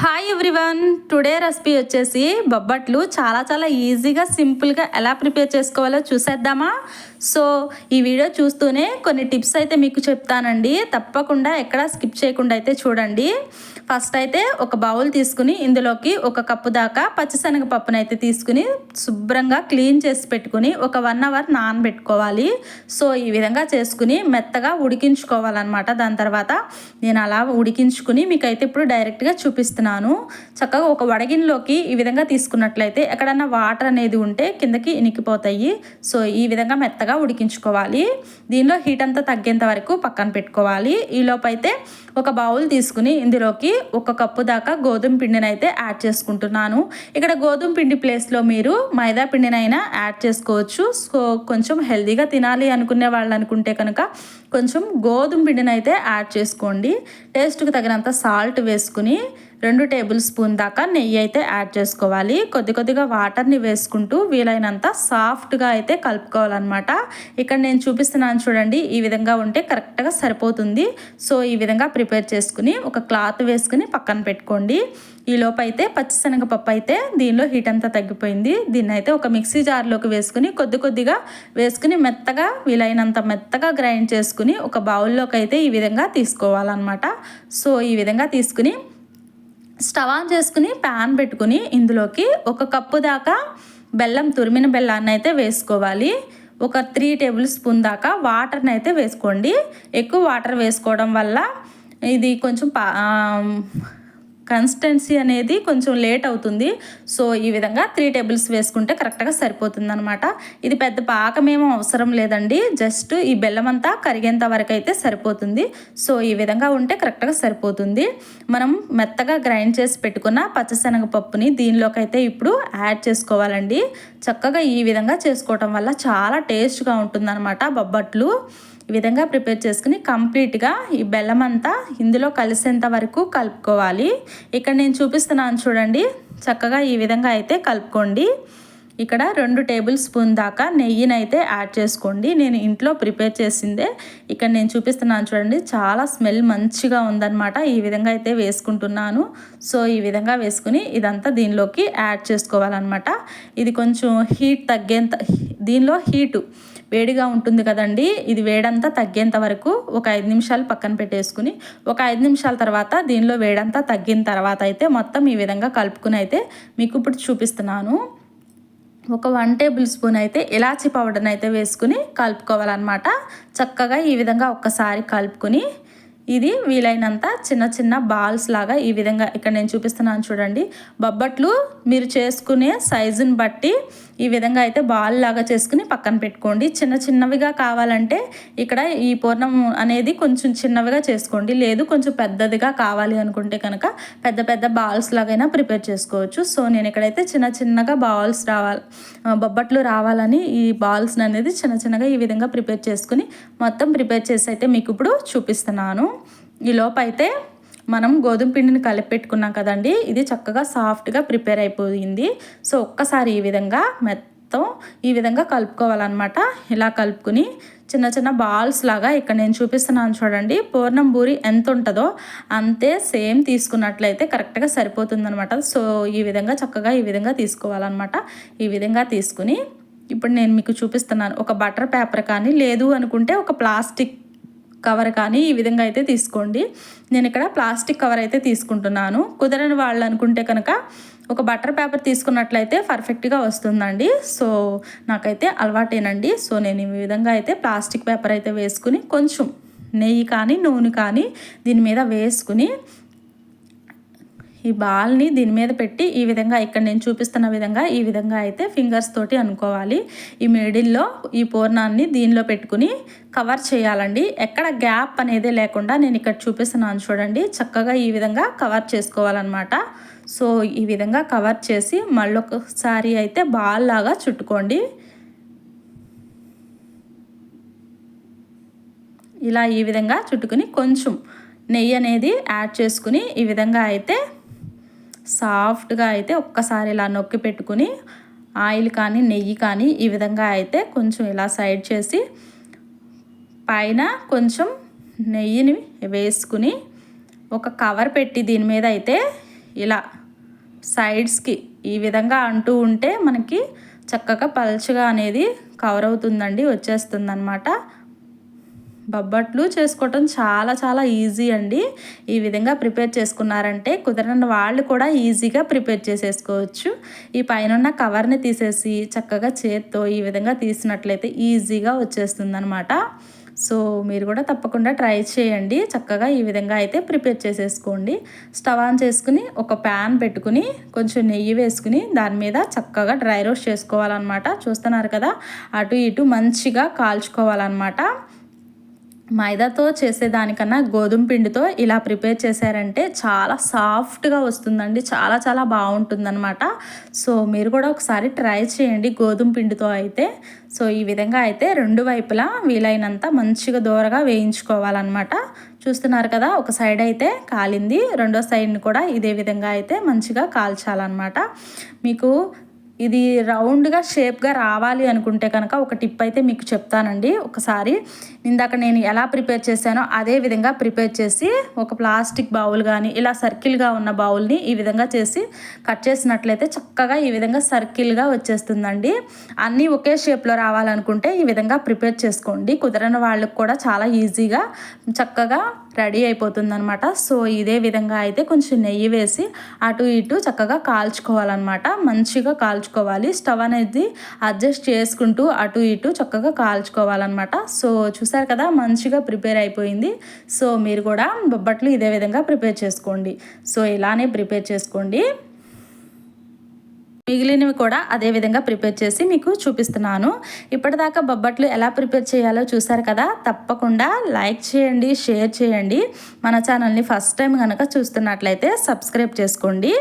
Hi everyone today recipe వచ్చేసి బొబ్బట్లు. చాలా చాలా ఈజీగా సింపుల్గా ఎలా ప్రిపేర్ చేసుకోవాలో చూసేద్దామా? సో ఈ వీడియో చూస్తూనే కొన్ని టిప్స్ అయితే మీకు చెప్తానండి. తప్పకుండా ఎక్కడా స్కిప్ చేయకుండా అయితే చూడండి. ఫస్ట్ అయితే ఒక బౌల్ తీసుకుని ఇందులోకి ఒక కప్పు దాకా పచ్చిశనగ పప్పును అయితే తీసుకుని శుభ్రంగా క్లీన్ చేసి పెట్టుకుని ఒక వన్ అవర్ నానబెట్టుకోవాలి. సో ఈ విధంగా చేసుకుని మెత్తగా ఉడికించుకోవాలన్నమాట. దాని తర్వాత నేను అలా ఉడికించుకుని మీకు అయితే ఇప్పుడు డైరెక్ట్గా చూపిస్తున్నాను. చక్కగా ఒక వడగిన్లోకి ఈ విధంగా తీసుకున్నట్లయితే ఎక్కడన్నా వాటర్ అనేది ఉంటే కిందకి ఇనికిపోతాయి. సో ఈ విధంగా మెత్తగా ఉడికించుకోవాలి. దీనిలో హీట్ అంతా తగ్గేంత వరకు పక్కన పెట్టుకోవాలి. ఈ అయితే ఒక బౌల్ తీసుకుని ఇందులోకి ఒక కప్పు దాకా గోధుమ పిండిని అయితే యాడ్ చేసుకుంటున్నాను. ఇక్కడ గోధుమ పిండి ప్లేస్లో మీరు మైదా పిండినైనా యాడ్ చేసుకోవచ్చు. సో కొంచెం హెల్దీగా తినాలి అనుకునే వాళ్ళు అనుకుంటే కనుక కొంచెం గోధుమ పిండిని అయితే యాడ్ చేసుకోండి. టేస్ట్కి తగినంత సాల్ట్ వేసుకుని రెండు టేబుల్ స్పూన్ దాకా నెయ్యి అయితే యాడ్ చేసుకోవాలి. కొద్ది కొద్దిగా వాటర్ని వేసుకుంటూ వీలైనంత సాఫ్ట్గా అయితే కలుపుకోవాలన్నమాట. ఇక్కడ నేను చూపిస్తున్నాను చూడండి ఈ విధంగా ఉంటే కరెక్ట్గా సరిపోతుంది. సో ఈ విధంగా ప్రిపేర్ చేసుకుని ఒక క్లాత్ వేసుకుని పక్కన పెట్టుకోండి. ఈ లోపు అయితే పచ్చిశనగపప్పు అయితే దీనిలో హీట్ అంతా తగ్గిపోయింది. దీన్ని అయితే ఒక మిక్సీ జార్లోకి వేసుకుని కొద్ది కొద్దిగా వేసుకుని మెత్తగా వీలైనంత మెత్తగా గ్రైండ్ చేసుకుని ఒక బౌల్లోకి అయితే ఈ విధంగా తీసుకోవాలన్నమాట. సో ఈ విధంగా తీసుకుని స్టవ్ ఆన్ చేసుకుని ప్యాన్ పెట్టుకుని ఇందులోకి ఒక కప్పు దాకా బెల్లం తురిమిన బెల్లాన్ని అయితే వేసుకోవాలి. ఒక త్రీ టేబుల్ స్పూన్ దాకా వాటర్ని అయితే వేసుకోండి. ఎక్కువ వాటర్ వేసుకోవడం వల్ల ఇది కొంచెం పా కన్సిస్టెన్సీ అనేది కొంచెం లేట్ అవుతుంది. సో ఈ విధంగా త్రీ టేబుల్స్ వేసుకుంటే కరెక్ట్గా సరిపోతుంది అనమాట ఇది పెద్ద పాకమేమో అవసరం లేదండి. జస్ట్ ఈ బెల్లం అంతా కరిగేంత వరకు అయితే సరిపోతుంది. సో ఈ విధంగా ఉంటే కరెక్ట్గా సరిపోతుంది. మనం మెత్తగా గ్రైండ్ చేసి పెట్టుకున్న పచ్చశనగ పప్పుని దీనిలోకి అయితే ఇప్పుడు యాడ్ చేసుకోవాలండి. చక్కగా ఈ విధంగా చేసుకోవటం వల్ల చాలా టేస్ట్గా ఉంటుందన్నమాట బొబ్బట్లు. ఈ విధంగా ప్రిపేర్ చేసుకుని కంప్లీట్గా ఈ బెల్లం అంతా ఇందులో కలిసేంత వరకు కలుపుకోవాలి. ఇక్కడ నేను చూపిస్తున్నాను చూడండి. చక్కగా ఈ విధంగా అయితే కలుపుకోండి. ఇక్కడ రెండు టేబుల్ స్పూన్ దాకా నెయ్యినైతే యాడ్ చేసుకోండి. నేను ఇంట్లో ప్రిపేర్ చేసిందే. ఇక్కడ నేను చూపిస్తున్నాను చూడండి. చాలా స్మెల్ మంచిగా ఉందన్నమాట. ఈ విధంగా అయితే వేసుకుంటున్నాను. సో ఈ విధంగా వేసుకుని ఇదంతా దీనిలోకి యాడ్ చేసుకోవాలన్నమాట. ఇది కొంచెం హీట్ తగ్గేంత దీనిలో హీటు వేడిగా ఉంటుంది కదండి. ఇది వేడంతా తగ్గేంత వరకు ఒక ఐదు నిమిషాలు పక్కన పెట్టేసుకుని ఒక ఐదు నిమిషాల తర్వాత దీనిలో వేడంతా తగ్గిన తర్వాత అయితే మొత్తం ఈ విధంగా కలుపుకుని అయితే మీకు ఇప్పుడు చూపిస్తున్నాను. ఒక వన్ టేబుల్ స్పూన్ అయితే ఇలాచి పౌడర్ని అయితే వేసుకుని కలుపుకోవాలన్నమాట. చక్కగా ఈ విధంగా ఒక్కసారి కలుపుకొని ఇది వీలైనంత చిన్న చిన్న బాల్స్ లాగా ఈ విధంగా ఇక్కడ నేను చూపిస్తున్నాను చూడండి. బొబ్బట్లు మీరు చేసుకునే సైజుని బట్టి ఈ విధంగా అయితే బాల్ లాగా చేసుకుని పక్కన పెట్టుకోండి. చిన్న చిన్నవిగా కావాలంటే ఇక్కడ ఈ పూర్ణం అనేది కొంచెం చిన్నవిగా చేసుకోండి. లేదు కొంచెం పెద్దదిగా కావాలి అనుకుంటే కనుక పెద్ద పెద్ద బాల్స్ లాగైనా ప్రిపేర్ చేసుకోవచ్చు. సో నేను ఇక్కడైతే చిన్న చిన్నగా బాల్స్ రావాలి బొబ్బట్లు రావాలని ఈ బాల్స్ అనేది చిన్న చిన్నగా ఈ విధంగా ప్రిపేర్ చేసుకుని మొత్తం ప్రిపేర్ చేసి అయితే మీకు ఇప్పుడు చూపిస్తున్నాను. ఈ లోపైతే మనం గోధుమ పిండిని కలిపి పెట్టుకున్నాం కదండి ఇది చక్కగా సాఫ్ట్గా ప్రిపేర్ అయిపోయింది. సో ఒక్కసారి ఈ విధంగా మొత్తం ఈ విధంగా కలుపుకోవాలన్నమాట. ఇలా కలుపుకుని చిన్న చిన్న బాల్స్ లాగా ఇక్కడ నేను చూపిస్తున్నాను చూడండి పూర్ణం బూరి ఎంత ఉంటుందో అంతే సేమ్ తీసుకున్నట్లయితే కరెక్ట్గా సరిపోతుందనమాట సో ఈ విధంగా చక్కగా ఈ విధంగా తీసుకోవాలన్నమాట. ఈ విధంగా తీసుకుని ఇప్పుడు నేను మీకు చూపిస్తున్నాను. ఒక బటర్ పేపర్ కానీ లేదు అనుకుంటే ఒక ప్లాస్టిక్ కవర్ కానీ ఈ విధంగా అయితే తీసుకోండి. నేను ఇక్కడ ప్లాస్టిక్ కవర్ అయితే తీసుకుంటున్నాను. కుదరని వాళ్ళు అనుకుంటే కనుక ఒక బటర్ పేపర్ తీసుకున్నట్లయితే పర్ఫెక్ట్గా వస్తుందండి. సో నాకైతే అలవాటేనండి. సో నేను ఈ విధంగా అయితే ప్లాస్టిక్ పేపర్ అయితే వేసుకుని కొంచెం నెయ్యి కానీ నూనె కానీ దీని మీద వేసుకుని ఈ బాల్ని దీని మీద పెట్టి ఈ విధంగా ఇక్కడ నేను చూపిస్తున్న విధంగా ఈ విధంగా అయితే ఫింగర్స్ తోటి అనుకోవాలి. ఈ మిడిల్లో ఈ పూర్ణాన్ని దీనిలో పెట్టుకుని కవర్ చేయాలండి. ఎక్కడ గ్యాప్ అనేది లేకుండా నేను ఇక్కడ చూపిస్తున్నాను చూడండి. చక్కగా ఈ విధంగా కవర్ చేసుకోవాలన్నమాట. సో ఈ విధంగా కవర్ చేసి మళ్ళొకసారి అయితే బాల్ లాగా చుట్టుకోండి. ఇలా ఈ విధంగా చుట్టుకుని కొంచెం నెయ్యి అనేది యాడ్ చేసుకుని ఈ విధంగా అయితే సాఫ్ట్గా అయితే ఒక్కసారి ఇలా నొక్కి పెట్టుకుని ఆయిల్ కానీ నెయ్యి కానీ ఈ విధంగా అయితే కొంచెం ఇలా సైడ్ చేసి పైన కొంచెం నెయ్యిని వేసుకుని ఒక కవర్ పెట్టి దీని మీద అయితే ఇలా సైడ్స్కి ఈ విధంగా అంటూ ఉంటే మనకి చక్కగా పల్చగా అనేది కవర్ అవుతుందండి వచ్చేస్తుందన్నమాట. బొబ్బట్లు చేసుకోవటం చాలా చాలా ఈజీ అండి. ఈ విధంగా ప్రిపేర్ చేసుకున్నారంటే కుదరని వాళ్ళు కూడా ఈజీగా ప్రిపేర్ చేసేసుకోవచ్చు. ఈ పైన కవర్ని తీసేసి చక్కగా చేత్తో ఈ విధంగా తీసినట్లయితే ఈజీగా వచ్చేస్తుంది అనమాట సో మీరు కూడా తప్పకుండా ట్రై చేయండి. చక్కగా ఈ విధంగా అయితే ప్రిపేర్ చేసేసుకోండి. స్టవ్ ఆన్ చేసుకుని ఒక ప్యాన్ పెట్టుకుని కొంచెం నెయ్యి వేసుకుని దాని మీద చక్కగా డ్రై రోస్ట్ చేసుకోవాలన్నమాట. చూస్తున్నారు కదా అటు ఇటు మంచిగా కాల్చుకోవాలన్నమాట. మైదాతో చేసేదానికన్నా గోధుమ పిండితో ఇలా ప్రిపేర్ చేశారంటే చాలా సాఫ్ట్గా వస్తుందండి. చాలా చాలా బాగుంటుందన్నమాట. సో మీరు కూడా ఒకసారి ట్రై చేయండి గోధుమ పిండితో అయితే. సో ఈ విధంగా అయితే రెండు వైపులా వీలైనంత మంచిగా దూరగా వేయించుకోవాలన్నమాట. చూస్తున్నారు కదా ఒక సైడ్ అయితే కాలింది రెండో సైడ్ని కూడా ఇదే విధంగా అయితే మంచిగా కాల్చాలన్నమాట. మీకు ఇది రౌండ్గా షేప్గా రావాలి అనుకుంటే కనుక ఒక టిప్ అయితే మీకు చెప్తానండి. ఒకసారి ఇందాక నేను ఎలా ప్రిపేర్ చేశానో అదే విధంగా ప్రిపేర్ చేసి ఒక ప్లాస్టిక్ బౌల్ కానీ ఇలా సర్కిల్గా ఉన్న బౌల్ని ఈ విధంగా చేసి కట్ చేసినట్లయితే చక్కగా ఈ విధంగా సర్కిల్గా వచ్చేస్తుందండి. అన్నీ ఒకే షేప్లో రావాలనుకుంటే ఈ విధంగా ప్రిపేర్ చేసుకోండి. కుదరని వాళ్ళకు కూడా చాలా ఈజీగా చక్కగా రెడీ అయిపోతుందనమాట. సో ఇదే విధంగా అయితే కొంచెం నెయ్యి వేసి అటు ఇటు చక్కగా కాల్చుకోవాలన్నమాట. మంచిగా కాల్చుకోవాలి. స్టవ్ అనేది అడ్జస్ట్ చేసుకుంటూ అటు ఇటు చక్కగా కాల్చుకోవాలన్నమాట. సో చూసారు కదా మంచిగా ప్రిపేర్ అయిపోయింది. సో మీరు కూడా బొబ్బట్లు ఇదే విధంగా ప్రిపేర్ చేసుకోండి. సో ఇలానే ప్రిపేర్ చేసుకోండి. మిగిలినవి కూడా అదే విధంగా ప్రిపేర్ చేసి మీకు చూపిస్తున్నాను. ఇప్పటిదాకా బొబ్బట్లు ఎలా ప్రిపేర్ చేయాలో చూసారు కదా? తప్పకుండా లైక్ చేయండి షేర్ చేయండి. మన ఛానల్ని ఫస్ట్ టైం కనుక చూస్తున్నట్లయితే సబ్స్క్రైబ్ చేసుకోండి.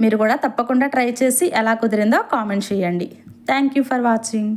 మీరు కూడా తప్పకుండా ట్రై చేసి ఎలా కుదిరిందో కామెంట్ చేయండి. Thank you for watching.